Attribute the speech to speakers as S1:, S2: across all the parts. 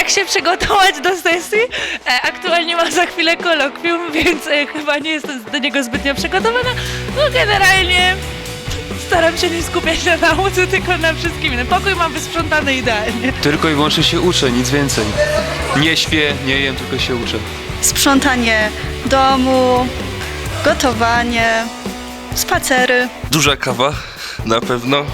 S1: Jak się przygotować do sesji? E, aktualnie mam za chwilę kolokwium, więc e, chyba nie jestem do niego zbytnio przygotowana. No generalnie staram się nie skupiać na nauce, tylko na wszystkim innym. Pokój mam wysprzątany idealnie.
S2: Tylko i wyłącznie się uczę, nic więcej. Nie śpię, nie jem, tylko się uczę.
S3: sprzątanie domu, gotowanie, spacery.
S4: Duża kawa, na pewno.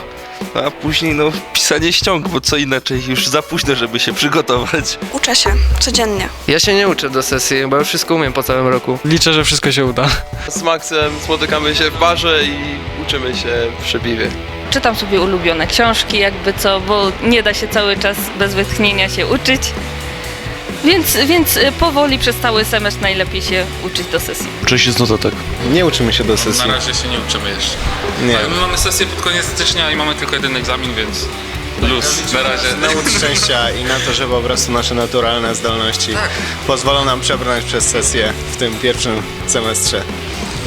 S4: A później no pisanie ściąg, bo co inaczej, już za późno, żeby się przygotować.
S5: Uczę się codziennie.
S6: Ja się nie uczę do sesji, bo już wszystko umiem po całym roku.
S7: Liczę, że wszystko się uda.
S8: Z Maxem spotykamy się w barze i uczymy się przy piwie.
S1: Czytam sobie ulubione książki, jakby co, bo nie da się cały czas bez wytchnienia się uczyć. Więc, więc e, powoli przez cały semestr najlepiej się uczyć do sesji.
S4: Uczę się z notatek.
S9: Nie uczymy się do sesji.
S10: Na razie się nie uczymy jeszcze.
S9: Nie.
S10: Ale my mamy sesję pod koniec stycznia i mamy tylko jeden egzamin, więc luz na razie.
S9: Naucz szczęścia i na to, że po prostu nasze naturalne zdolności pozwolą nam przebrnąć przez sesję w tym pierwszym semestrze.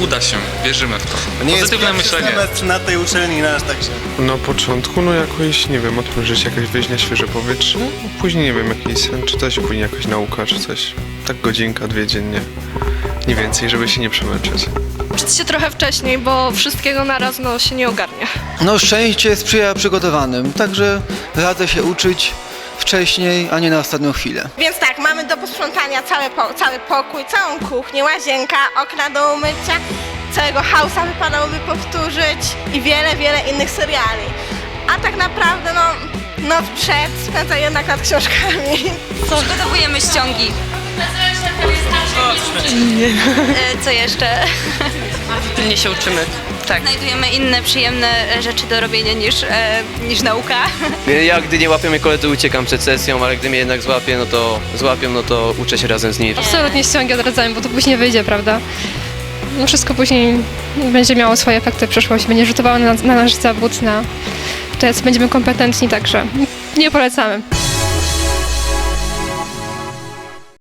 S10: Uda się, wierzymy w to.
S9: Nie jest
S10: Pozytywne
S9: pierwszy
S10: myślenie.
S9: semestr na tej uczelni nasz, tak się...
S7: Na początku, no jakoś, nie wiem, odprężyć, jakoś wyjść na świeże powietrze. Później, nie wiem, jakiś sen czytać, później jakaś nauka czy coś. Tak godzinka, dwie dziennie. Nie więcej, żeby się nie przemęczyć.
S5: Uczyć się trochę wcześniej, bo wszystkiego naraz no, się nie ogarnia.
S11: No szczęście sprzyja przygotowanym, także radzę się uczyć wcześniej, a nie na ostatnią chwilę.
S12: Więc tak, mamy do posprzątania cały, po, cały pokój, całą kuchnię, łazienka, okna do umycia, całego hausa wypadałoby powtórzyć i wiele, wiele innych seriali. A tak naprawdę, no, noc przed spędza jednak nad książkami.
S5: Przygotowujemy ściągi. E, Co jeszcze?
S6: Pilnie się uczymy. Tak.
S5: Znajdujemy inne przyjemne e, rzeczy do robienia niż, e, niż nauka.
S6: Ja gdy nie łapią mnie koledzy uciekam przed sesją, ale gdy mnie jednak złapie, no to złapią, no to uczę się razem z nimi.
S5: Absolutnie ściągi odradzamy, bo to później wyjdzie, prawda? No wszystko później będzie miało swoje efekty w przyszłości, będzie rzutowało na, na nasz zawód, na to, jak będziemy kompetentni, także nie polecamy.